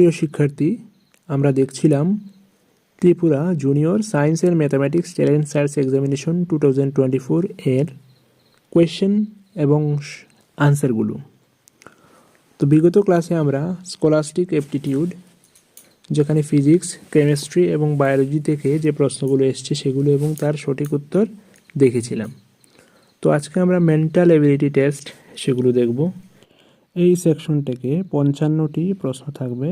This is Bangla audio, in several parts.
প্রিয় শিক্ষার্থী, আমরা দেখছিলাম Tripura junior science and mathematics challenge search examination two thousand twenty four এর কোয়েশ্চেন এবং আনসারগুলো। তো বিগত ক্লাসে আমরা স্কলাস্টিক অ্যাপটিটিউড, যেখানে ফিজিক্স, কেমিস্ট্রি এবং বায়োলজি থেকে যে প্রশ্নগুলো এসছে সেগুলো এবং তার সঠিক উত্তর দেখেছিলাম। তো আজকে আমরা মেন্টাল এবিলিটি টেস্ট সেগুলো দেখব। এই সেকশন থেকে পঞ্চান্নটি প্রশ্ন থাকবে।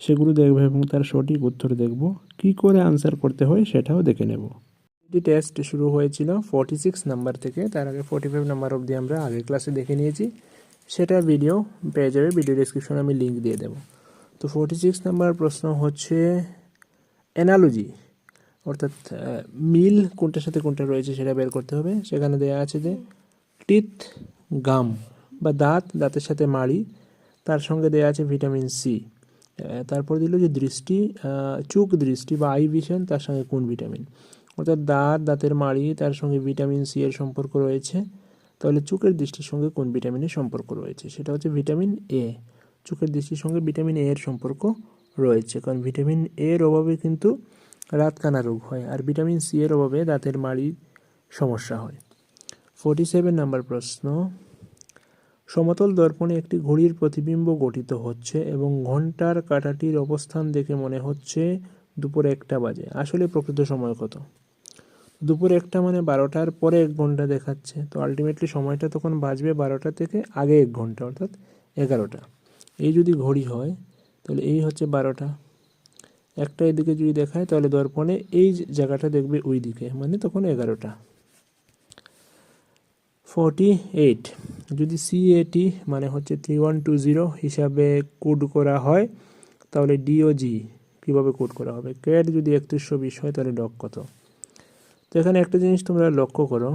সেগুলো দেখবে এবং তার সঠিক উত্তর দেখব। কি করে আনসার করতে হয় সেটাও দেখে নেব। এটি টেস্ট শুরু হয়েছিল ফর্টি সিক্স নাম্বার থেকে। তার আগে ফর্টি ফাইভ নাম্বার অবধি আমরা আগের ক্লাসে দেখে নিয়েছি। সেটা ভিডিও পেয়ে যাবে ভিডিও ডিসক্রিপশনে আমি লিঙ্ক দিয়ে দেবো। তো ফোর্টি সিক্স নাম্বার প্রশ্ন হচ্ছে অ্যানালজি অর্থাৎ মিল কোনটার সাথে কোনটা রয়েছে সেটা বের করতে হবে। সেখানে দেওয়া আছে যে টিথ, গাম। বা দাঁত, দাঁতের সাথে মাড়ি, তার সঙ্গে দেওয়া আছে ভিটামিন সি তারপর দিল যে দৃষ্টি চোখ দৃষ্টি বা আই ভিশন তার সঙ্গে কোন ভিটামিন অর্থাৎ দাঁত, দাঁতের মাড়ি, তার সঙ্গে ভিটামিন সি এর সম্পর্ক রয়েছে। তাহলে চোখের দৃষ্টির সঙ্গে কোন ভিটামিনের সম্পর্ক রয়েছে? সেটা হচ্ছে ভিটামিন এ চোখের দৃষ্টির সঙ্গে ভিটামিন এ এর সম্পর্ক রয়েছে, কারণ ভিটামিন এ এর অভাবে কিন্তু রাতকানা রোগ হয়, আর ভিটামিন সি এর অভাবে দাঁতের মাড়ির সমস্যা হয়। ফোর্টি সেভেন নাম্বার প্রশ্ন। সমতল দর্পণে একটি ঘড়ির প্রতিবিম্ব গঠিত হচ্ছে এবং ঘণ্টার কাঁটাটির অবস্থান দেখে মনে হচ্ছে দুপুর একটা বাজে। আসলে প্রকৃত সময় কত? দুপুর একটা মানে বারোটার পরে এক ঘণ্টা দেখাচ্ছে। তো আলটিমেটলি সময়টা তখন বাজবে বারোটা থেকে আগে এক ঘণ্টা, অর্থাৎ এগারোটা। এই যদি ঘড়ি হয়, তাহলে এই হচ্ছে বারোটা। একটা এদিকে যদি দেখায়, তাহলে দর্পণে এই জায়গাটা দেখবে ওই দিকে মানে তখন এগারোটা। ফোরটি এইট যদি সিএটি মানে হচ্ছে থ্রি ওয়ান টু জিরো হিসাবে কোড করা হয়, তাহলে ডিওজি কীভাবে কোড করা হবে? ক্যাট যদি একত্রিশশো বিশ হয়, তাহলে ডক কত? তো এখানে একটা জিনিস তোমরা লক্ষ্য করো।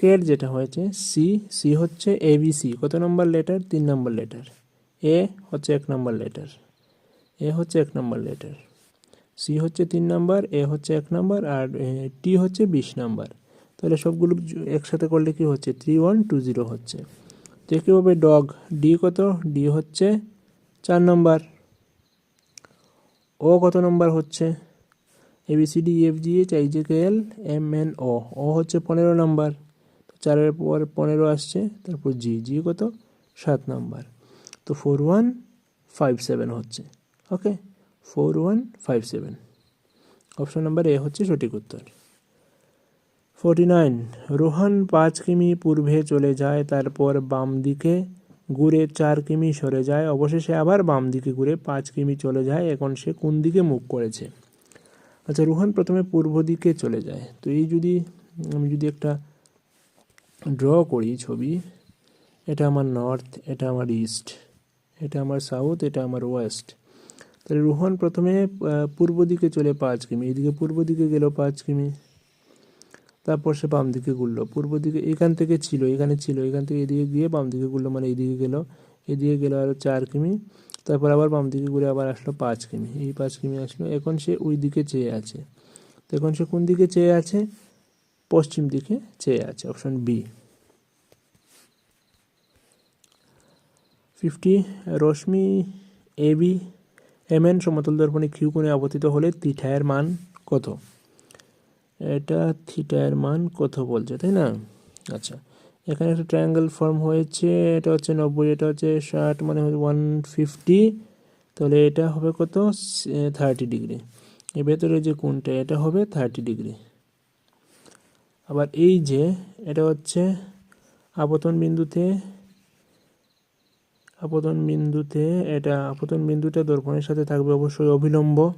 কের যেটা হয়েছে সি সি হচ্ছে এবিসি কত নম্বর লেটার তিন নম্বর লেটার এ হচ্ছে এক নম্বর লেটার এ হচ্ছে এক নম্বর লেটার সি হচ্ছে তিন নাম্বার এ হচ্ছে এক নাম্বার, আর টি হচ্ছে বিশ নাম্বার। তাহলে সবগুলো একসাথে করলে কি হচ্ছে? থ্রি ওয়ান টু জিরো হচ্ছে। তো একইভাবে ডগ ডি কত? ডি হচ্ছে চার নম্বর। ও কত নম্বর হচ্ছে? A B C D F G H I J K L M N O O হচ্ছে পনেরো নম্বর। তো চারের পর পনেরো আসছে, তারপর জি জি কত? সাত নাম্বার। তো ফোর ওয়ান ফাইভ সেভেন হচ্ছে। Okay four one five seven option number A হচ্ছে সঠিক উত্তর। ফোরটি নাইন রোহান পাঁচ কিমি পূর্বে চলে যায়, তারপর বাম দিকে ঘুরে চার কিমি সরে যায়, অবশেষে আবার বাম দিকে ঘুরে পাঁচ কিমি চলে যায়, এখন সে কোন দিকে মুখ করেছে? আচ্ছা রোহান প্রথমে পূর্ব দিকে চলে যায়। তো এই যদি, আমি যদি একটা ড্র করি ছবি, এটা আমার নর্থ এটা আমার ইস্ট এটা আমার সাউথ এটা আমার ওয়েস্ট তাহলে রোহন প্রথমে পূর্ব দিকে চলে পাঁচ কিমি, এদিকে পূর্ব দিকে গেল পাঁচ কিমি, তারপর সে বাম দিকে ঘুরলো। পূর্ব দিকে এখান থেকে ছিল, এখানে ছিল, এখান থেকে এদিকে গিয়ে বাম দিকে ঘুরলো মানে এদিকে গেল এদিকে গেল আরও চার কিমি, তারপর আবার বাম দিকে ঘুরে আবার আসলো পাঁচ কিমি, এই পাঁচ কিমি আসলো। এখন সে ওই দিকে চেয়ে আছে। তো এখন সে কোন দিকে চেয়ে আছে? পশ্চিম দিকে চেয়ে আছে অপশন বি ফিফটি রশ্মি এবি এম এন সমতল দর্পণে কিউ কোণে আবর্তিত হলে থিটায়ের মান কত? এটা থিটায়ের মান কত বলছে, তাই না? আচ্ছা এখানে একটা ট্রায়াঙ্গেল ফর্ম হয়েছে, এটা হচ্ছে নব্বই, এটা হচ্ছে ষাট মানে ওয়ান ফিফটি তাহলে এটা হবে কত? থার্টি ডিগ্রি এর ভেতরে যে কোনটা এটা হবে থার্টি ডিগ্রি আবার এই যে, এটা হচ্ছে আপতন বিন্দুতে আপতন বিন্দুতে, এটা আপতন বিন্দুটা দর্পণের সাথে থাকবে অবশ্যই অবিলম্ব।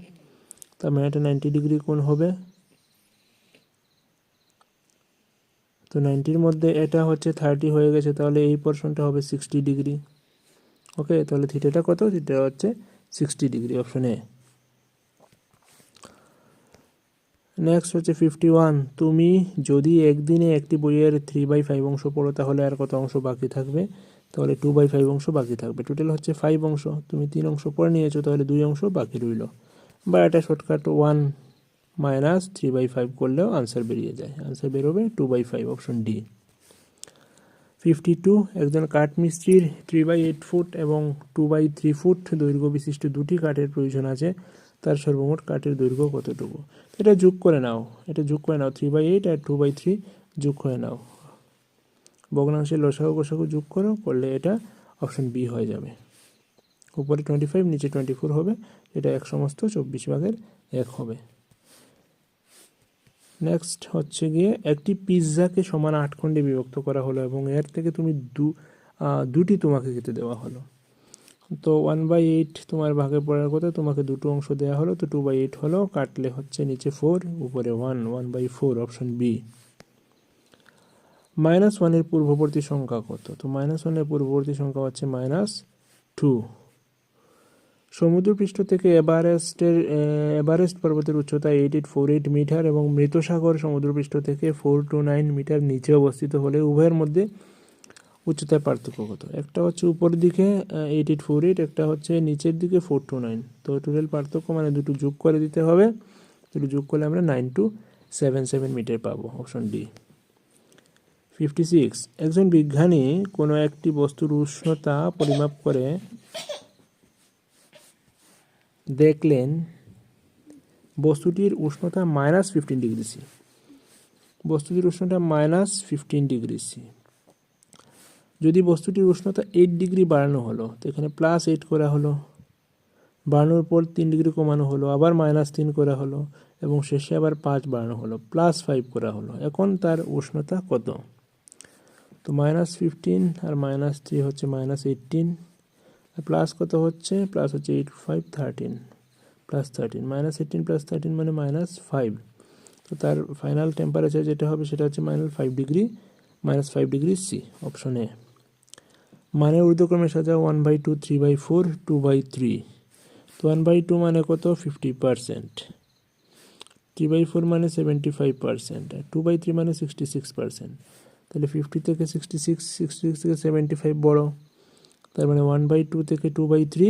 তার মানে এটা নাইনটি ডিগ্রি কোণ হবে। তো নাইনটির মধ্যে এটা হচ্ছে থার্টি হয়ে গেছে, তাহলে এই পোর্শনটা হবে সিক্সটি ডিগ্রি। ওকে, তাহলে থিটাটা কত? থিটা হচ্ছে sixty degree option A. Next হচ্ছে ফিফটি ওয়ান। তুমি যদি একদিনে একটি বইয়ের থ্রি বাই ফাইভ অংশ পড়ো, তাহলে আর কত অংশ বাকি থাকবে? তাহলে টু বাই ফাইভ অংশ বাকি থাকবে। টোটাল হচ্ছে ফাইভ অংশ। তুমি তিন অংশ পরে নিয়েছো, তাহলে দুই অংশ বাকি রইল। বা এটা shortcut one minus three by five করলেও আনসার বেরিয়ে যায়। আনসার বেরোবে two by five option D fifty two একজন কাঠ মিস্ত্রির থ্রি বাই এইট ফুট এবং টু বাই থ্রি ফুট দৈর্ঘ্য বিশিষ্ট দুটি কাঠের প্রয়োজন আছে। তার সর্বমোট কাঠের দৈর্ঘ্য কতটুকু? এটা যোগ করে নাও। এটা যোগ করে নাও থ্রি বাই এইট আর টু বাই থ্রি যোগ করে নাও। ভগ্নাংশের লসাগু গোসাগু যোগ করো, করলে এটা অপশন বি হয়ে যাবে। উপরে টোয়েন্টি ফাইভ নিচে টোয়েন্টি ফোর হবে, এটা এক সমস্ত চব্বিশ ভাগের এক হবে। নেক্সট হচ্ছে গিয়ে একটি পিৎজাকে সমান আট খণ্ডে বিভক্ত করা হলো এবং এর থেকে তুমি দু দুটি তোমাকে খেতে দেওয়া হলো। তো ওয়ান বাই এইট তোমার ভাগে পড়ার কথা, তোমাকে দুটো অংশ দেওয়া হলো, তো টু বাই এইট হলো, কাটলে হচ্ছে নিচে ফোর উপরে one one by four option B minus ওয়ানের পূর্ববর্তী সংখ্যা কত? তো মাইনাস ওয়ানের পূর্ববর্তী সংখ্যা হচ্ছে মাইনাস টু। সমুদ্রপৃষ্ঠ থেকে এভারেস্টের এভারেস্ট পর্বতের উচ্চতা eight eight four eight metre এবং মৃতসাগর সমুদ্রপৃষ্ঠ থেকে ফোর টু নাইন মিটার নিচে অবস্থিত হলে উভয়ের মধ্যে উচ্চতার পার্থক্য কত? একটা হচ্ছে উপরের দিকে এইট এইট ফোর এইট একটা হচ্ছে নিচের দিকে ফোর টু নাইন তো টোটাল পার্থক্য মানে দুটো যোগ করে দিতে হবে। দুটো যোগ করলে আমরা nine two seven seven metre পাবো অপশন ডি ফিফটি সিক্স একজন বিজ্ঞানী কোনো একটি বস্তুর উষ্ণতা পরিমাপ করে দেখলেন বস্তুটির উষ্ণতা মাইনাস ফিফটিন ডিগ্রি সি বস্তুটির উষ্ণতা মাইনাস ফিফটিন ডিগ্রি সি যদি বস্তুটির উষ্ণতা এইট ডিগ্রি বাড়ানো হলো, তো এখানে প্লাস এইট করা হলো, বাড়ানোর পর তিন ডিগ্রি কমানো হলো, আবার মাইনাস তিন করা হলো, এবং শেষে আবার পাঁচ বাড়ানো হলো প্লাস ফাইভ করা হলো। এখন তার উষ্ণতা কত? তো মাইনাস ফিফটিন আর মাইনাস থ্রি হচ্ছে মাইনাস এইটিন আর প্লাস কত হচ্ছে? প্লাস হচ্ছে eight five thirteen plus thirteen minus eighteen plus thirteen মানে মাইনাস ফাইভ তো তার ফাইনাল টেম্পারেচার যেটা হবে সেটা হচ্ছে minus five degree minus five degree C option A মানে ঊর্ধ্বক্রমে সাজা one by two three by four two by three তো ওয়ান বাই টু মানে কত? Fifty percent three by four মানে সেভেন্টি ফাইভ পারসেন্ট আর টু বাই থ্রি মানে সিক্সটি সিক্স পারসেন্ট তাহলে ফিফটি থেকে সিক্সটি সিক্স সিক্সটি সিক্স থেকে সেভেন্টি ফাইভ বড়ো। তার মানে ওয়ান বাই টু থেকে টু বাই থ্রি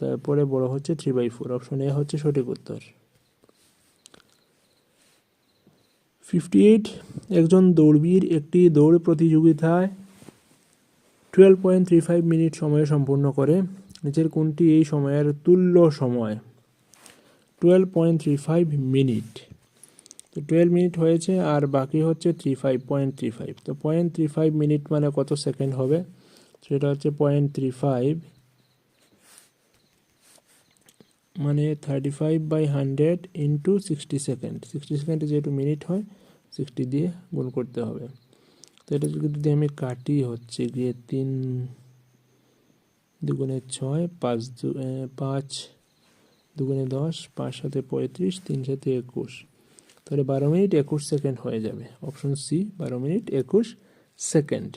তারপরে বড় হচ্ছে three by four option A হচ্ছে সঠিক উত্তর। ফিফটি এইট একজন দৌড়বীর একটি দৌড় প্রতিযোগিতায় twelve point three five minute সময়ে সম্পূর্ণ করে। নিচের কোনটি এই সময়ের তুল্য সময়? Twelve point three five minute. তো টুয়েলভ মিনিট হয়েছে আর বাকি হচ্ছে three five point three five তো পয়েন্ট থ্রি ফাইভ মিনিট মানে কত সেকেন্ড হবে? সেটা হচ্ছে পয়েন্ট থ্রি ফাইভ মানে thirty five by hundred into sixty second sixty সেকেন্ডে যেহেতু মিনিট হয় সিক্সটি দিয়ে গুণ করতে হবে। তো এটা যদি আমি কাটি হচ্ছে গিয়ে তিন দুগুণে ছয়, পাঁচ দু পাঁচ দুগুণে দশ, পাঁচ সাথে পঁয়ত্রিশ, তিন সাথে একুশ। তাহলে বারো মিনিট একুশ সেকেন্ড হয়ে যাবে। অপশন সি বারো মিনিট একুশ সেকেন্ড।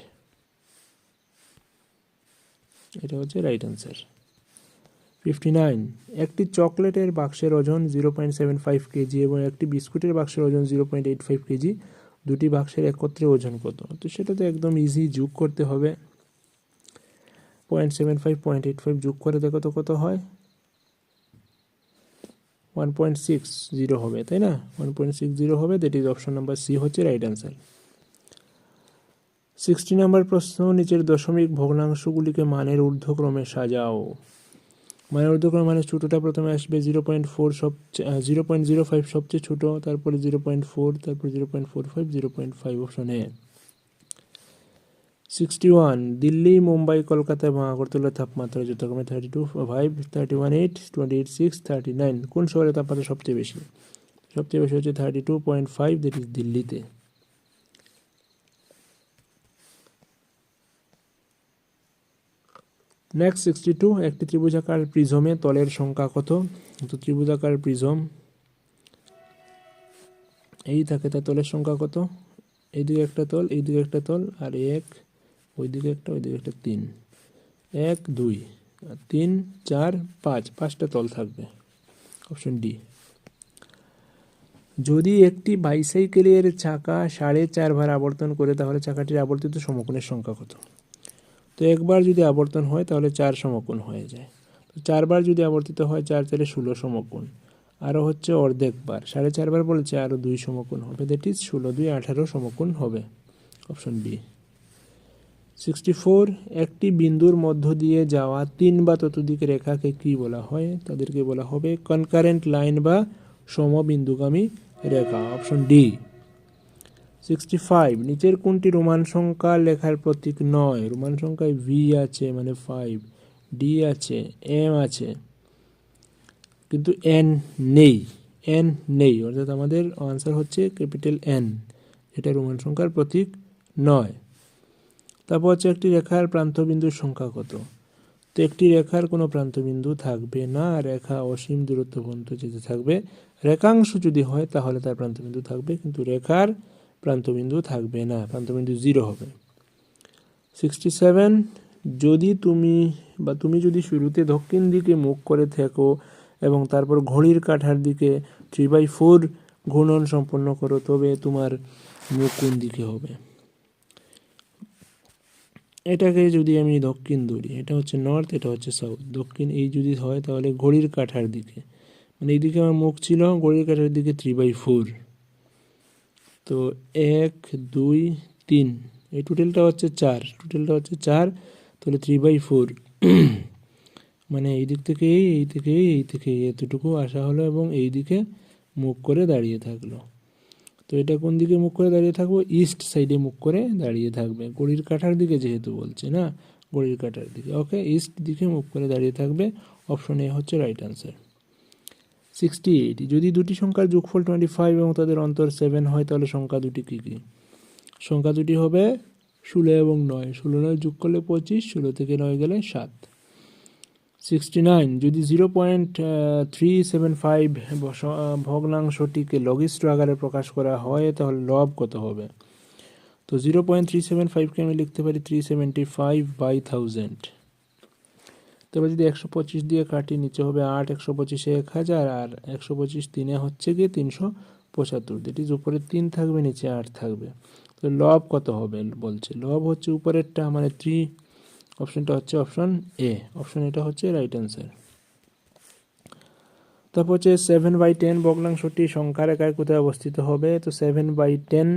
এটা হচ্ছে রাইট অ্যান্সার ফিফটি নাইন একটি চকলেটের বাক্সের ওজন zero point seven five K G এবং একটি বিস্কুটের বাক্সের ওজন zero point eight five K G দুটি বাক্সের একত্রে ওজন কত? তো সেটা তো একদম ইজি যোগ করতে হবে। Point seven five point eight five যোগ করে দেখো তো কত হয়? ওয়ান পয়েন্ট সিক্স জিরো হবে, তাই না? ওয়ান পয়েন্ট সিক্স জিরো হবে that is option number C হচ্ছে রাইট অ্যান্সার সিক্সটি নাম্বার প্রশ্ন, নিচের দশমিক ভগ্নাংশগুলিকে মানের ঊর্ধ্বক্রমে সাজাও। মানের ঊর্ধ্বক্রমে মানে ছোটোটা প্রথমে আসবে জিরো পয়েন্ট ফোর সবচেয়ে জিরো পয়েন্ট জিরো ফাইভ সবচেয়ে ছোটো, তারপরে জিরো পয়েন্ট ফোর তারপরে zero point four five zero point five অপশনে সিক্সটি ওয়ান দিল্লি মুম্বাই কলকাতা এবং আগরতলার তাপমাত্রা যথাক্রমে thirty two five thirty one eight twenty eight six thirty nine কোন শহরে তাপমাত্রা সবচেয়ে বেশি? সবচেয়ে বেশি হচ্ছে thirty two point five that is দিল্লিতে। নেক্সট সিক্সটি টু একটি ত্রিভুজাকার প্রিজমে তলের সংখ্যা কত? তো ত্রিভুজাকার প্রিজম, এই থাকে তার তলের সংখ্যা কত? এইদিকে একটা তল এইদিকে একটা তল, আর এক ওইদিকে একটা ওইদিকে একটা, তিন। এক, দুই। তিন, চার, পাঁচ। পাঁচটা তল থাকবে। অপশন ডি যদি একটি বাইসাইকেলের চাকা সাড়ে চার বার আবর্তন করে, তাহলে চাকাটির আবর্তিত সমকোণের সংখ্যা কত? তো একবার যদি আবর্তন হয়, তাহলে চার সমকোণ হয়ে যায়। তো চারবার যদি আবর্তিত হয়, চার চারে ষোলো সমকোণ। আরও হচ্ছে অর্ধেকবার সাড়ে চারবার বলেছে আরও দুই সমকোণ হবে। দ্যাট ইজ ষোলো দুই আঠারো সমকোণ হবে। অপশন বি সিক্সটি ফোর একটি বিন্দুর মধ্য দিয়ে যাওয়া তিন বা ততোধিক রেখাকে কি বলা হয়? তাদেরকে বলা হবে কনকারেন্ট লাইন বা সমবিন্দুগামী রেখা। অপশন ডি সিক্সটি ফাইভ নিচের কোনটি রোমান সংখ্যা লেখার প্রতীক নয়? রোমান সংখ্যায় ভি আছে মানে ফাইভ ডি আছে এম আছে। কিন্তু এন নেই এন নেই। অর্থাৎ আমাদের আনসার হচ্ছে ক্যাপিটাল এন এটা রোমান সংখ্যার প্রতীক নয়। তারপর হচ্ছে একটি রেখার প্রান্তবিন্দুর সংখ্যা কত? তো একটি রেখার কোনো প্রান্তবিন্দু থাকবে না, রেখা অসীম দূরত্ব পর্যন্ত যেতে থাকবে, রেখাংশ যদি হয় তাহলে তার প্রান্তবিন্দু থাকবে, কিন্তু রেখার প্রান্তবিন্দু থাকবে না, প্রান্তবিন্দু জিরো হবে। সিক্সটি সেভেন যদি তুমি বা তুমি যদি শুরুতে দক্ষিণ দিকে মুখ করে থাকো এবং তারপর ঘড়ির কাঁটার দিকে থ্রি বাই ফোর ঘূর্ণন সম্পন্ন করো, তবে তোমার মুখ কোন দিকে হবে? এটাকে যদি আমি দক্ষিণ ধরি, এটা হচ্ছে নর্থ এটা হচ্ছে সাউথ দক্ষিণ এই যদি হয় তাহলে ঘড়ির কাঠার দিকে। মানে এইদিকে আমার মুখ ছিল, ঘড়ির কাঁটার দিকে থ্রি বাই ফোর তো এক, দুই, তিন। এই টোটালটা হচ্ছে চার। টোটালটা হচ্ছে চার, তাহলে থ্রি বাই ফোর মানে এই দিক থেকে এই থেকে এই থেকে এতটুকু আসা হলো এবং এই দিকে মুখ করে দাঁড়িয়ে থাকল। তো এটা কোন দিকে মুখ করে দাঁড়িয়ে থাকব? ইস্ট সাইডে মুখ করে দাঁড়িয়ে থাকবে। গড়ির কাঠার দিকে যেহেতু বলছে, না? গড়ির কাঠার দিকে। ওকে ইস্ট দিকে মুখ করে দাঁড়িয়ে থাকবে। অপশন এ হচ্ছে রাইট আনসার সিক্সটি এইট যদি দুটি সংখ্যার যোগফল টোয়েন্টি ফাইভ এবং তাদের অন্তর সেভেন হয়, তাহলে সংখ্যা দুটি কী কী? সংখ্যা দুটি হবে ষোলো এবং নয়। ষোলো নয় যোগ করলে পঁচিশ, ষোলো থেকে নয় গেলে সাত। সিক্সটি নাইন যদি zero point three seven five ভগ্নাংশটিকে লঘিষ্ঠ আকারে প্রকাশ করা হয়, তাহলে লব কত হবে? তো জিরো পয়েন্ট থ্রি সেভেন ফাইভকে আমি লিখতে পারি three seventy five by thousand তবে যদি একশো পঁচিশ দিয়ে কাটি, নিচে হবে আট, একশো পঁচিশে এক হাজার, আর একশো পঁচিশ তিনে হচ্ছে গিয়ে তিনশো পঁচাত্তর। ইজ উপরে তিন থাকবে, নিচে আট থাকবে। তো লব কত হবে বলছে? লব হচ্ছে উপরেরটা মানে থ্রি অপশনটা হচ্ছে অপশন এ অপশন এটা হচ্ছে রাইট অ্যান্সার তারপর হচ্ছে সেভেন বাই টেন ভগ্নাংশটি সংখ্যা রেখায় কোথায় অবস্থিত হবে? তো সেভেন বাই টেন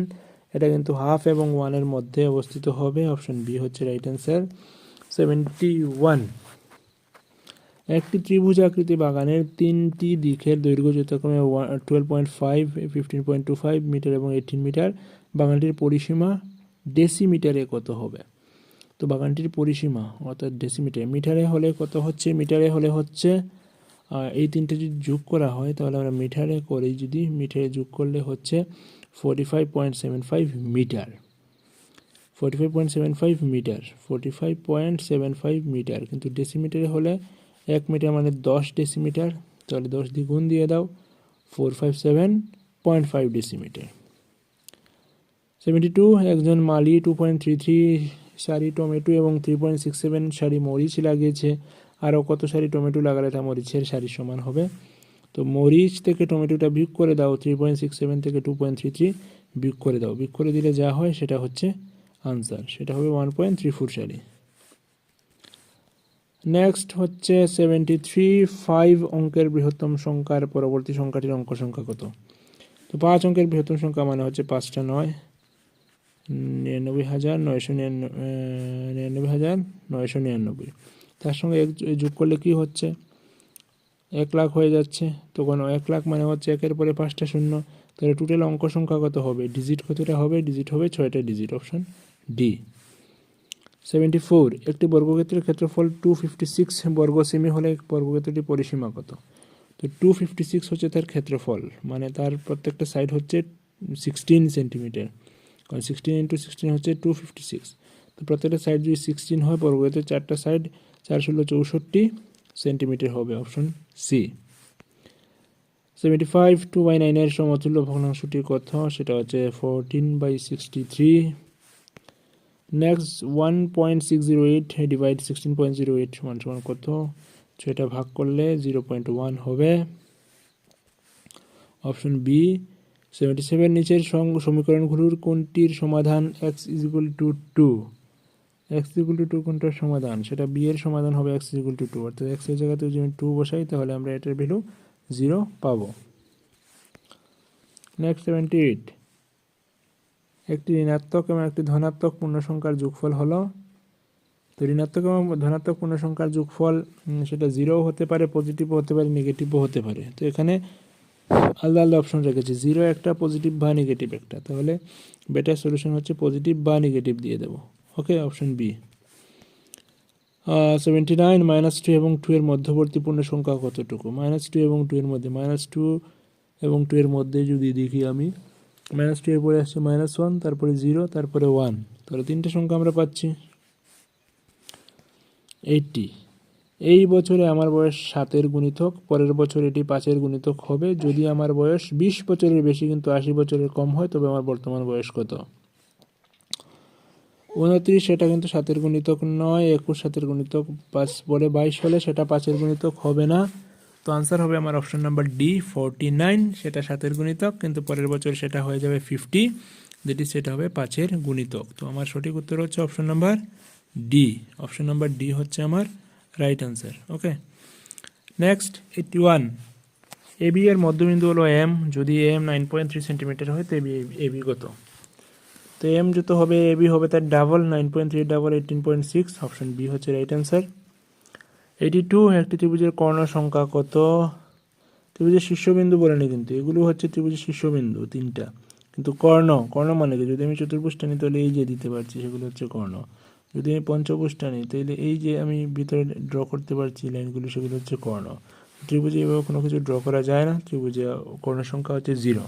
এটা কিন্তু হাফ এবং ওয়ানের মধ্যে অবস্থিত হবে। অপশন বি হচ্ছে রাইট অ্যান্সার সেভেন্টি ওয়ান একটি ত্রিভুজ আকৃতি বাগানের তিনটি দিকের দৈর্ঘ্য যথাক্রমে twelve point five fifteen point two five metre এবং এইটিন মিটার। বাগানটির পরিসীমা ডেসিমিটারে কত হবে? তো বাগানটির পরিসীমা অর্থাৎ ডেসিমিটার মিটারে হলে কত হচ্ছে? মিটারে হলে হচ্ছে এই তিনটে যদি যোগ করা হয়, তাহলে আমরা মিটারে করে যদি মিটারে যোগ করলে হচ্ছে forty five point seven five metre. Forty five point seven five metre forty five point seven five metre. কিন্তু ডেসিমিটারে হলে এক মিটার মানে দশ ডেসিমিটার তাহলে দশ দিয়ে গুণ দিয়ে দাও four five seven point five decimetre seventy two একজন মালি টু পয়েন্ট থ্রি থ্রি সারি টমেটো এবং থ্রি পয়েন্ট সিক্স সেভেন সারি মরিচ লাগিয়েছে। আরও কত সারি টমেটো লাগালে তা মরিচের সারির সমান হবে? তো মরিচ থেকে টমেটোটা বিয়োগ করে দাও থ্রি পয়েন্ট সিক্স সেভেন থেকে টু পয়েন্ট থ্রি থ্রি বিয়োগ করে দাও। বিয়োগ করে দিলে যা হয় সেটা হচ্ছে আনসার সেটা হবে ওয়ান পয়েন্ট থ্রি ফোর সারি নেক্সট হচ্ছে সেভেন্টি থ্রি ফাইভ অঙ্কের বৃহত্তম সংখ্যার পরবর্তী সংখ্যাটির অঙ্ক সংখ্যা কত? তো পাঁচ অঙ্কের বৃহত্তম সংখ্যা মানে হচ্ছে পাঁচটা নয়। নিরানব্বই হাজার নয়শো নিরানব্বই হাজার নয়শো নিরানব্বই। তার সঙ্গে এক যোগ করলে কি হচ্ছে? এক লাখ হয়ে যাচ্ছে তখন এক লাখ মানে হচ্ছে একের পরে পাঁচটা শূন্য। তাহলে টোটাল অঙ্ক সংখ্যা কত হবে? ডিজিট কতটা হবে? ডিজিট হবে ছয়টা digit option D seventy four একটি বর্গক্ষেত্রের ক্ষেত্রফল টু ফিফটি সিক্স বর্গ সেমি হলে বর্গক্ষেত্রটির পরিসীমা কত? তো টু ফিফটি সিক্স হচ্ছে তার ক্ষেত্রফল মানে তার প্রত্যেকটা সাইড হচ্ছে সিক্সটিন সেন্টিমিটার কারণ সিক্সটিন ইন্টু সিক্সটিন হচ্ছে টু ফিফটি সিক্স তো প্রত্যেকটা সাইড যদি সিক্সটিন হয় বর্গক্ষেত্রের চারটা সাইড চার ষোলো চৌষট্টি সেন্টিমিটার হবে option C seventy five two by নাইনের সমতুল্য ভগ্নাংশটির কথা সেটা হচ্ছে fourteen by sixty three next one point six zero eight divide sixteen point zero eight সমান সমান কত? সেটা ভাগ করলে জিরো পয়েন্ট ওয়ান হবে। অপশন বি সেভেন্টি সেভেন নিচের সমীকরণগুলোর কোনটির সমাধান X is equal to two X equal to two কোনটার সমাধান? সেটা বি এর সমাধান হবে এক্স ইকুয়াল টু টু অর্থাৎ এক্সের জায়গাতে যদি টু বসাই, তাহলে আমরা এটার ভ্যালু জিরো পাবো। নেক্সট সেভেন্টি এইট একটি ঋণাত্মক এবং একটি ধনাত্মক পূর্ণ সংখ্যার যোগফল হলো, তো ঋণাত্মক এবং ধনাত্মক পূর্ণ সংখ্যার যোগফল সেটা জিরোও হতে পারে পজিটিভও হতে পারে নেগেটিভও হতে পারে। তো এখানে আলাদা আলাদা অপশন রেখেছি। জিরো একটা পজিটিভ বা নেগেটিভ একটা। তাহলে বেটার সলিউশন হচ্ছে পজিটিভ বা নেগেটিভ দিয়ে দেবো। Okay option B seventy nine minus two এবং টু এর মধ্যবর্তী পূর্ণ সংখ্যা কতটুকু? মাইনাস টু এবং টু এর মধ্যে মাইনাস টু এবং টু এর মধ্যে যদি দেখি আমি মাইনাস টু এর পরে আসছে মাইনাস ওয়ান তারপরে জিরো তারপরে ওয়ান তাহলে তিনটে সংখ্যা আমরা পাচ্ছি। এইটটি এই বছরে আমার বয়স সাতের গুণিতক, পরের বছর এটি পাঁচের গুণিতক হবে। যদি আমার বয়স বিশ বছরের বেশি কিন্তু আশি বছরের কম হয়, তবে আমার বর্তমান বয়স কত? উনত্রিশ, সেটা কিন্তু সাতের গুণিতক নয়, একুশ সাতের গুণিতক পাঁচ, পরে বাইশ হলে সেটা পাঁচের গুণিতক হবে না। তো আনসার হবে আমার option number D forty nine সেটা সাতের গুণিতক, কিন্তু পরের বছর সেটা হয়ে যাবে ফিফটি যেটি সেটা হবে পাঁচের গুণিতক। তো আমার সঠিক উত্তর হচ্ছে option number D option number D হচ্ছে আমার right answer okay next eighty one AB এর মধ্যবিন্দু হলো এম যদি M nine point three centimetre হয়, তো এবি এবি কত তো এম যত হবে এবি হবে, তার double nine point three double eighteen point six option B হচ্ছে রাইট অ্যান্সার এইটি টু একটি ত্রিভুজের কর্ণ সংখ্যা কত? ত্রিভুজের শীর্ষবিন্দু বলেনি কিন্তু, এগুলো হচ্ছে ত্রিভুজের শীর্ষবিন্দু, তিনটা। কিন্তু কর্ণ কর্ণ মানে কি? যদি আমি চতুর্ভুজটা নিই, তাহলে এই যে দিতে পারছি, সেগুলো হচ্ছে কর্ণ। যদি আমি পঞ্চভুজটা নিই তাহলে এই যে আমি ভিতরে ড্র করতে পারছি লাইনগুলো সেগুলো হচ্ছে কর্ণ। ত্রিভুজে এভাবে কোনো কিছু ড্র করা যায় না, ত্রিভুজে কর্ণ সংখ্যা হচ্ছে জিরো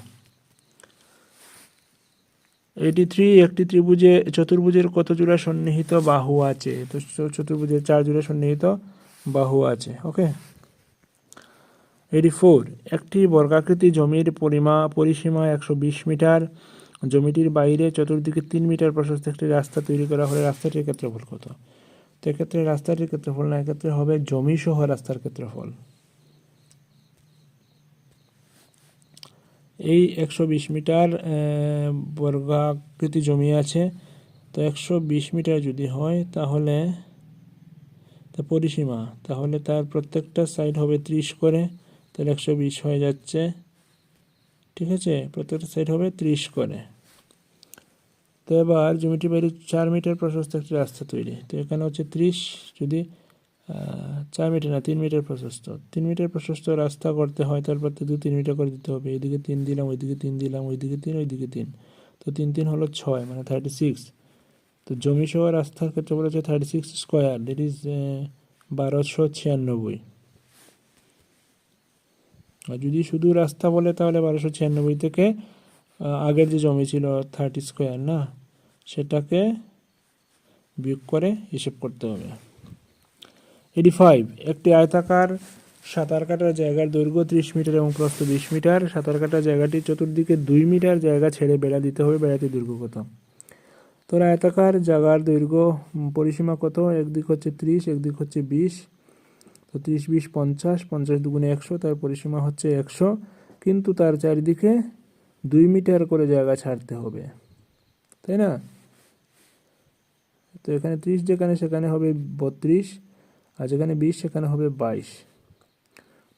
এইটি থ্রি একটি ত্রিভুজে চতুর্ভুজের কত জোড়া সন্নিহিত বাহু আছে? তো চতুর্ভুজের চার জোড়া সন্নিহিত বাহু আছে ওকে এইটি ফোর একটি বর্গাকৃতি জমির পরিমা, পরিসীমা একশো বিশ মিটার। জমিটির বাইরে চতুর্দিকে তিন মিটার প্রশস্ত একটি রাস্তা তৈরি করা হলে রাস্তাটির ক্ষেত্রফল কত? তো এক্ষেত্রে রাস্তাটির ক্ষেত্রফল না, এক্ষেত্রে হবে জমি সহ রাস্তার ক্ষেত্রফল। এই একশো বিশ মিটার বর্গাকৃতি জমি আছে। তো একশো বিশ মিটার যদি হয়, তাহলে তা পরিসীমা, তাহলে তার প্রত্যেকটা সাইড হবে ত্রিশ করে, তাহলে একশো বিশ হয়ে যাচ্ছে। ঠিক আছে? প্রত্যেকটা সাইড হবে ত্রিশ করে। তো এবার জমিটি বাইরে চার মিটার প্রশস্ত একটি রাস্তা তৈরি। তো এখানে হচ্ছে ত্রিশ, যদি চার মিটার না, তিন মিটার প্রশস্ত। তিন মিটার প্রশস্ত রাস্তা করতে হয়, তারপর তো দু তিন মিটার করে দিতে হবে। এদিকে তিন দিলাম, ওইদিকে তিন দিলাম, ওইদিকে তিন ওইদিকে তিন। তো তিন তিন হলো ছয় মানে থার্টি সিক্স তো জমি সহ রাস্তার ক্ষেত্রে বলেছে thirty six square that is বারোশো ছিয়ানব্বই। আর যদি শুধু রাস্তা বলে, তাহলে বারোশো ছিয়ানব্বই থেকে আগের যে জমি ছিল থার্টি স্কোয়ার না? সেটাকে বিয়োগ করে হিসেব করতে হবে। এইটি ফাইভ একটি আয়তাকার সাঁতার কাটার জায়গার দৈর্ঘ্য ত্রিশ মিটার এবং প্রস্থ বিশ মিটার। সাঁতার কাটার জায়গাটি চতুর্দিকে দুই মিটার জায়গা ছেড়ে বেড়া দিতে হবে, বেড়াতে দৈর্ঘ্য কত? তোর আয়তাকার জায়গার দৈর্ঘ্য পরিসীমা কত? একদিক হচ্ছে ত্রিশ, একদিক হচ্ছে বিশ। তো ত্রিশ, বিশ, পঞ্চাশ পঞ্চাশ দুগুণে একশো, তার পরিসীমা হচ্ছে একশো। কিন্তু তার চারিদিকে দুই মিটার করে জায়গা ছাড়তে হবে, তাই না? তো এখানে ত্রিশ যেখানে সেখানে হবে বত্রিশ, আর যেখানে বিশ সেখানে হবে বাইশ।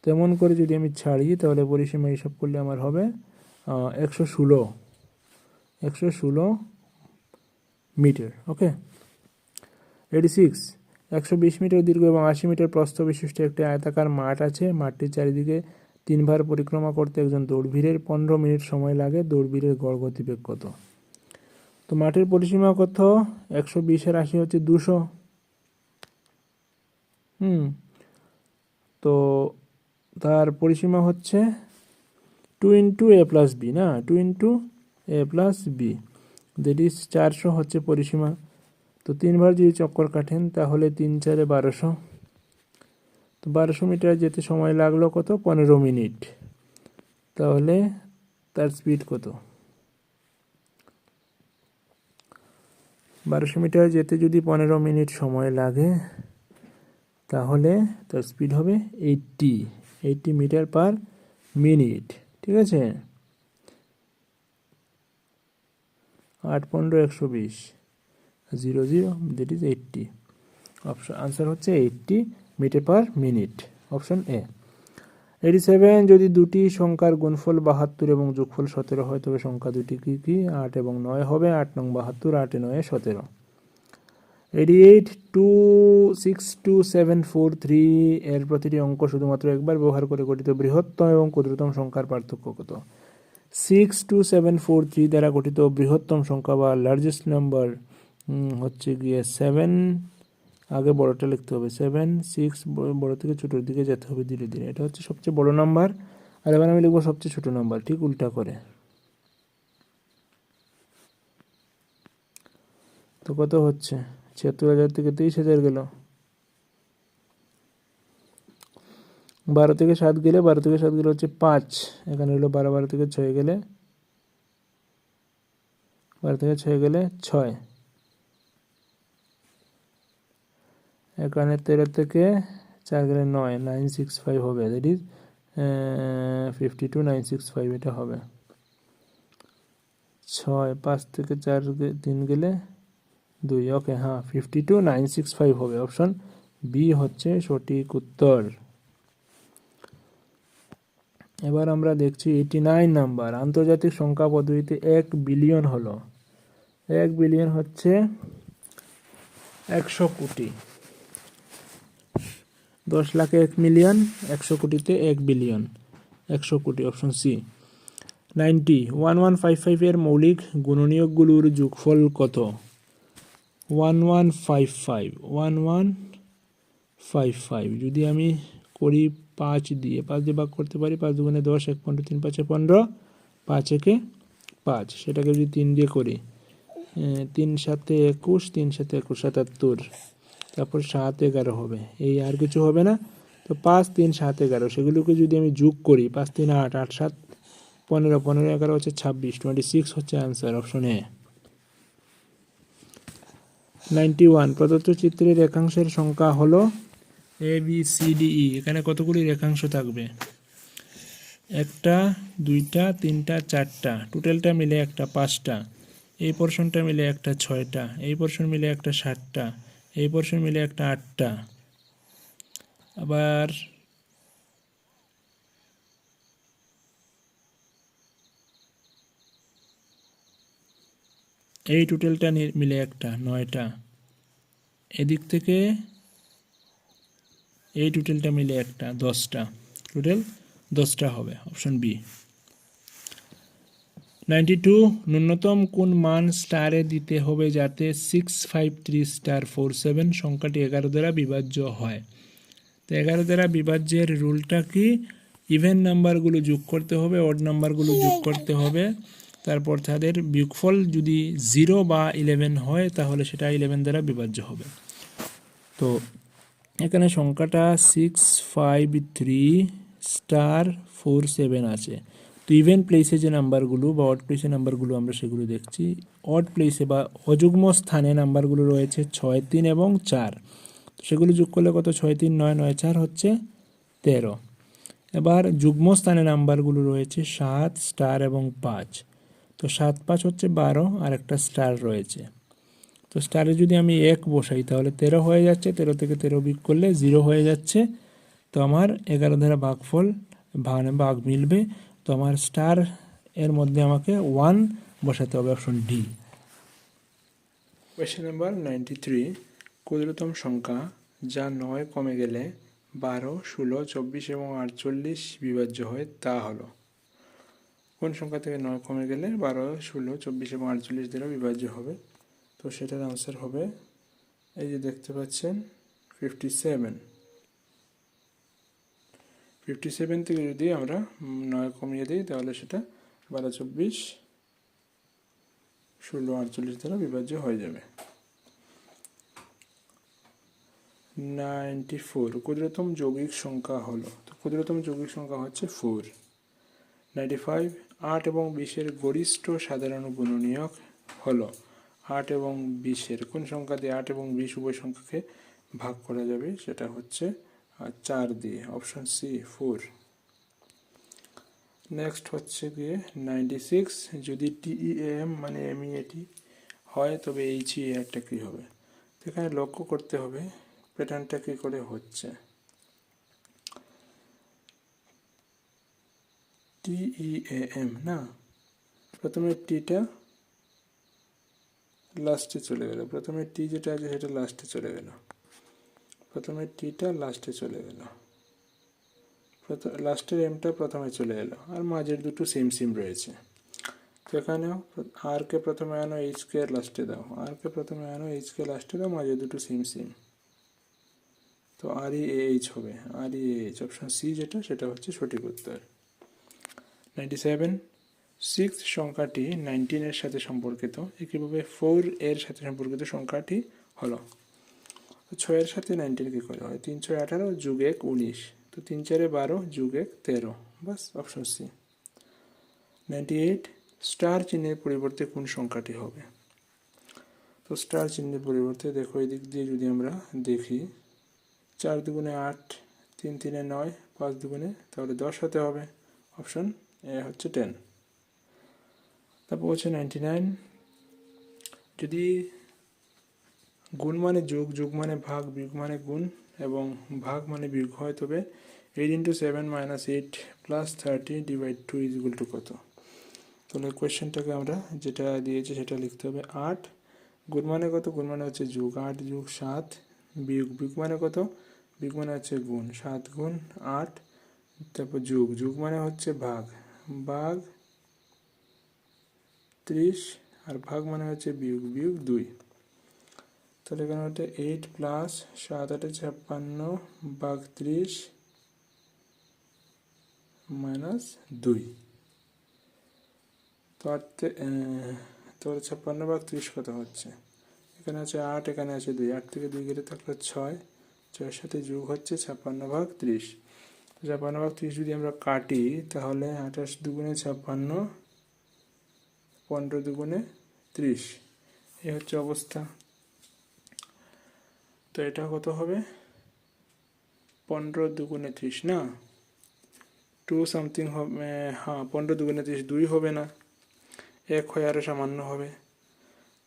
তেমন করে যদি আমি ছাড়ি, তাহলে পরিসীমা হিসাব করলে আমার হবে একশো ষোলো একশো ষোলো মিটার, ওকে? এইটি সিক্স একশো বিশ মিটার দীর্ঘ এবং আশি মিটার প্রস্থ বিশিষ্ট একটি আয়তাকার মাঠ আছে। মাঠটির চারিদিকে তিনবার পরিক্রমা করতে একজন দৌড়বীরের পনেরো মিনিট সময় লাগে, দৌড়বীরের গড় গতিবেগ কত? তো মাঠের পরিসীমা কত? একশো বিশের আশি হচ্ছে দুশো। হুম, তো তার পরিসীমা হচ্ছে two into A plus B, না? Two into A plus B. Is চারশো হচ্ছে পরিসীমা। তো তিনবার যদি চক্কর কাটেন, তাহলে তিন চারে বারোশো। তো বারোশো মিটার যেতে সময় লাগল কত? পনেরো মিনিট। তাহলে তার স্পিড কত? বারোশো মিটার যেতে যদি পনেরো মিনিট সময় লাগে, তাহলে তার স্পিড হবে eighty eighty metre per minute. ঠিক আছে? আট পনেরো একশো বিশ। Zero zero that is eighty option answer হচ্ছে eighty metre per minute option A eighty seven যদি দুটি সংখ্যার গুণফল বাহাত্তর এবং যোগফল সতেরো হয়, তবে সংখ্যা দুটি কি কি? আট এবং নয় হবে, আট নং বাহাত্তর, আটে নয় সতেরো। Eighty eight two six two seven four three এর প্রতিটি অঙ্ক শুধুমাত্র একবার ব্যবহার করে গঠিত বৃহত্তম এবং ক্ষুদ্রতম সংখ্যার পার্থক্য কত? Six two seven four three দ্বারা গঠিত বৃহত্তম সংখ্যা বা লার্জেস্ট নাম্বার হচ্ছে গিয়ে সেভেন আগে বড়টা লিখতে হবে। সেভেন সিক্স বড় থেকে ছোটোর দিকে যেতে হবে ধীরে ধীরে। এটা হচ্ছে সবচেয়ে বড় নাম্বার আর এবার আমি লিখব সবচেয়ে ছোট নাম্বার ঠিক উল্টা করে। তো কত হচ্ছে? ছিয়াত্তর হাজার থেকে তেইশ হাজার গেল। বারো থেকে সাত গেলে, বারো থেকে সাত গেলে হচ্ছে পাঁচ। এখানে হলো বারো বারো থেকে ছয় গেলে, বারো থেকে ছয় গেলে ছয়। এখানে তেরো থেকে চার গেলে নয় নাইন সিক্স ফাইভ হবে। That is fifty two nine six five এটা হবে। ছয়, পাঁচ থেকে চার তিন গেলে দুই ওকে হ্যাঁ fifty two nine six five হবে। অপশন বি হচ্ছে সঠিক উত্তর। এবার আমরা দেখছি এইটি নাইন নাম্বার আন্তর্জাতিক সংখ্যা পদ্ধতিতে এক বিলিয়ন হলো। এক বিলিয়ন হচ্ছে একশো কোটি। দশ লাখে এক মিলিয়ন একশো কোটিতে এক বিলিয়ন একশো কোটি option C ninety one one five ফাইভের মৌলিক গুণনীয়কগুলোর যোগফল কত? One one five five one one five five যদি আমি করি পাঁচ দিয়ে পাঁচ দিয়ে ভাগ করতে পারি, পাঁচ দুগুণে দশ, এক পনেরো, তিন পাঁচে পনেরো, পাঁচ একে পাঁচ। সেটাকে যদি তিন দিয়ে করি তিন সাতে একুশ, তিন সাতে একুশ, সাতাত্তর। তারপর সাত এগারো হবে। এই আর কিছু হবে না। তো পাঁচ তিন সাত এগারো, সেগুলোকে যদি আমি যোগ করি, পাঁচ তিন আট আট সাত, পনেরো পনেরো এগারো হচ্ছে ছাব্বিশ টোয়েন্টি সিক্স হচ্ছে answer option A ninety one প্রদত্ত চিত্রের রেখাংশের সংখ্যা হলো A B C D E এখানে কতগুলি রেখাংশ থাকবে? একটা, দুইটা, তিনটা, চারটা। টোটালটা মিলে একটা পাঁচটা। এই পোর্শনটা মিলে একটা ছয়টা। এই পোর্শন মিলে একটা সাতটা। এই পোর্শন মিলে একটা আটটা। আবার এই টোটালটা মিলে একটা, নয়টা। এদিক থেকে এই টোটালটা মিলে একটা, দশটা। টোটাল দশটা হবে অপশন বি নাইনটি টু ন্যূনতম কোন মান স্টারে দিতে হবে যাতে six five three star four seven সংখ্যাটি এগারো দ্বারা বিভাজ্য হয়? তো এগারো দ্বারা বিভাজ্যের রুলটা কি? ইভেন নাম্বারগুলো যোগ করতে হবে অড নাম্বারগুলো যোগ করতে হবে। তারপর তাদের বিয়োগফল যদি জিরো বা ইলেভেন হয় তাহলে সেটা ইলেভেন দ্বারা বিভাজ্য হবে। তো এখানে সংখ্যাটা six five three star four seven আছে। তো ইভেন প্লেসে যে নাম্বারগুলো বা অড প্লেসে নাম্বারগুলো আমরা সেগুলো দেখছি অড প্লেসে বা অযুগ্ম স্থানে নাম্বারগুলো রয়েছে ছয় তিন এবং চার। সেগুলো যোগ করলে কত? ছয় তিন নয় নয় চার হচ্ছে তেরো। এবার যুগ্ম স্থানে নাম্বারগুলো রয়েছে সাত স্টার এবং পাঁচ। তো সাত, পাঁচ হচ্ছে বারো আর একটা স্টার রয়েছে। তো স্টারে যদি আমি এক বসাই তাহলে তেরো হয়ে যাচ্ছে, তেরো থেকে তেরো বিক করলে জিরো হয়ে যাচ্ছে। তো আমার এগারো ধারা ভাগফল ভাগ ভাগ মিলবে। তো আমার স্টার এর মধ্যে আমাকে ওয়ান বসাতে হবে option D question number ninety three ক্ষুদ্রতম সংখ্যা যা নয় কমে গেলে বারো, ষোলো, চব্বিশ এবং আটচল্লিশ বিভাজ্য হয় তা হলো। কোন সংখ্যা থেকে নয় কমে গেলে বারো, ষোলো, চব্বিশ এবং আটচল্লিশ দ্বারা বিভাজ্য হবে? তো সেটার আনসার হবে এই যে দেখতে পাচ্ছেন ফিফটি সেভেন ফিফটি সেভেন থেকে যদি আমরা নয় কমিয়ে দিই, তাহলে সেটা বারো চব্বিশ ষোলো আটচল্লিশ দ্বারা বিভাজ্য হয়ে যাবে। নাইনটি ফোর ক্ষুদ্রতম যৌগিক সংখ্যা হলো, তো ক্ষুদ্রতম যৌগিক সংখ্যা হচ্ছে ফোর নাইনটি ফাইভ আট এবং বিশের গরিষ্ঠ সাধারণ গুণনীয়ক হলো, আট এবং বিশের, কোন সংখ্যা দিয়ে আট এবং বিশ উভয় সংখ্যাকে ভাগ করা যাবে? সেটা হচ্ছে চার দিয়ে অপশন সি ফোর নেক্সট হচ্ছে গিয়ে নাইনটি সিক্স যদি টিইএম মানে এমইএটি হয়, তবে এইচ একটা কী হবে? এখানে লক্ষ্য করতে হবে প্যাটার্নটা কী করে হচ্ছে? টি ই এ এম না? প্রথমে টিটা লাস্টে চলে গেল। প্রথমে টি যেটা আছে, সেটা লাস্টে চলে গেল। প্রথমে টিটা লাস্টে চলে গেল। লাস্টের এমটা প্রথমে চলে এলো, আর মাঝের দুটো সেম সেম রয়েছে। তো এখানেও আর কে প্রথমে আনো এইচ কে লাস্টে দাও। আর কে প্রথমে আনো এইচ কে লাস্টে দাও, মাঝের দুটো সেম সেম তো আর ই এইচ হবে R E H option C যেটা, সেটা হচ্ছে সঠিক উত্তর। নাইনটি সেভেন সিক্স সংখ্যাটি নাইনটিনের সাথে সম্পর্কিত, একইভাবে ফোর এর সাথে সম্পর্কিত সংখ্যাটি হলো। তো ছয়ের সাথে নাইনটিন কী করে হয়? তিন ছয় আঠারো যুগ এক উনিশ। তো তিন চারে বারো যুগ এক তেরো। বাস option C ninety eight star চিহ্নের পরিবর্তে কোন সংখ্যাটি হবে? তো স্টার চিহ্নের পরিবর্তে দেখো, এদিক দিয়ে যদি আমরা দেখি, চার দুগুণে আট, তিন তিনে নয়, পাঁচ দুগুণে, তাহলে দশ হতে হবে। অপশন এ হচ্ছে টেন তারপর হচ্ছে নাইনটি নাইন যদি গুণ মানে যোগ যোগ মানে ভাগ, বিয়োগ মানে গুণ এবং ভাগ মানে বিয়োগ হয়, তবে eight into seven minus eight plus thirty divide two is equal to কত? তাহলে কোয়েশ্চেনটাকে আমরা যেটা দিয়েছি সেটা লিখতে হবে আট। গুণ মানে কত? গুণ মানে হচ্ছে যোগ, আট যোগ সাত, বিয়োগ বিয়োগ মানে কত? বিয়োগ মানে হচ্ছে গুণ, সাত গুণ আট, তারপর যোগ যোগ মানে হচ্ছে ভাগ। ভাগ ত্রিশ আর ভাগ মানে হচ্ছে বিয়োগ বিয়োগ দুই। তাহলে এখানে হচ্ছে এইট প্লাস সাত আটে ছাপ্পান্ন ভাগ ত্রিশ মাইনাস দুই। তো আট তাহলে ছাপ্পান্ন ভাগ ত্রিশ কত হচ্ছে? এখানে আছে আট, এখানে আছে দুই। আট থেকে দুই গেলে থাকল ছয়। ছয়ের সাথে যোগ হচ্ছে ছাপ্পান্ন ভাগ ত্রিশ ছাপ্পান্ন ভাগ ত্রিশ যদি আমরা কাটি, তাহলে আঠাশ দুগুণে ছাপ্পান্ন, পনেরো দুগুণে ত্রিশ। এই হচ্ছে অবস্থা। তো এটা কত হবে? পনেরো দুগুণে ত্রিশ, না? টু সামথিং হবে হ্যাঁ পনেরো দুগুণে ত্রিশ দুই হবে না। এক হয় আরও সামান্য হবে।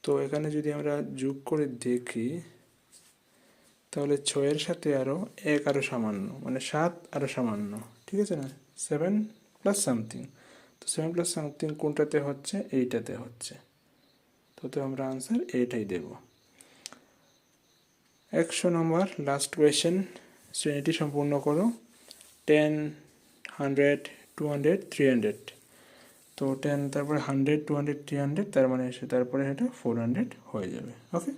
তো এখানে যদি আমরা যোগ করে দেখি, তাহলে ছয়ের সাথে আরও এক আরও সামান্য মানে সাত আরও সামান্য, ঠিক আছে না? সেভেন প্লাস সামথিং তো সেভেন প্লাস সামথিং কোনটাতে হচ্ছে? এইটাতে হচ্ছে। তো আমরা আনসার এইটাই দেব। একশো নম্বর লাস্ট কোয়েশ্চেন শ্রেণীটি সম্পূর্ণ করো। Ten hundred two hundred three hundred তো টেন তারপরে hundred two hundred three hundred তার মানে এসে তারপরে এটা ফোর হান্ড্রেড হয়ে যাবে ওকে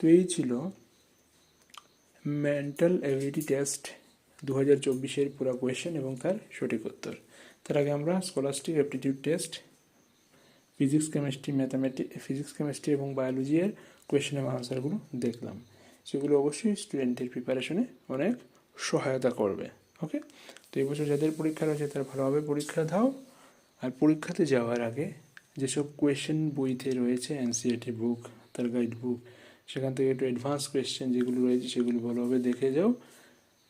তো এই ছিল মেন্টাল এবিলিটি টেস্ট দু হাজার চব্বিশের পুরো কোয়েশ্চেন এবং তার সঠিক উত্তর। তার আগে আমরা scholastic aptitude test physics chemistry mathematic physics chemistry এবং বায়োলজি এর কোয়েশ্চেন এবং আনসারগুলো দেখলাম। সেগুলো অবশ্যই স্টুডেন্টের প্রিপারেশনে অনেক সহায়তা করবে ওকে তো এই বছর যাদের পরীক্ষা রয়েছে তারা ভালোভাবে পরীক্ষা দাও। আর পরীক্ষাতে যাওয়ার আগে যেসব কোয়েশ্চেন বইতে রয়েছে এনসিআরটি বুক তার গাইড বুক সেখান থেকে একটু অ্যাডভান্স কোয়েশ্চেন যেগুলো রয়েছে সেগুলো ভালোভাবে দেখে যাও।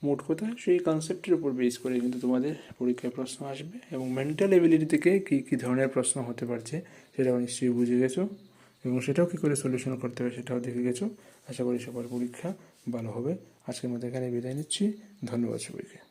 মোট কথা সেই কনসেপ্টের উপর বেস করে কিন্তু তোমাদের পরীক্ষায় প্রশ্ন আসবে এবং মেন্টাল এবিলিটি থেকে কী কী ধরনের প্রশ্ন হতে পারছে সেটাও নিশ্চয়ই বুঝে গেছো এবং সেটাও কী করে সলিউশন করতে হবে সেটাও দেখে গেছো। আশা করি সবার পরীক্ষা ভালো হবে। আজকের মধ্যে এখানে বিদায় নিচ্ছি। ধন্যবাদ সবাইকে।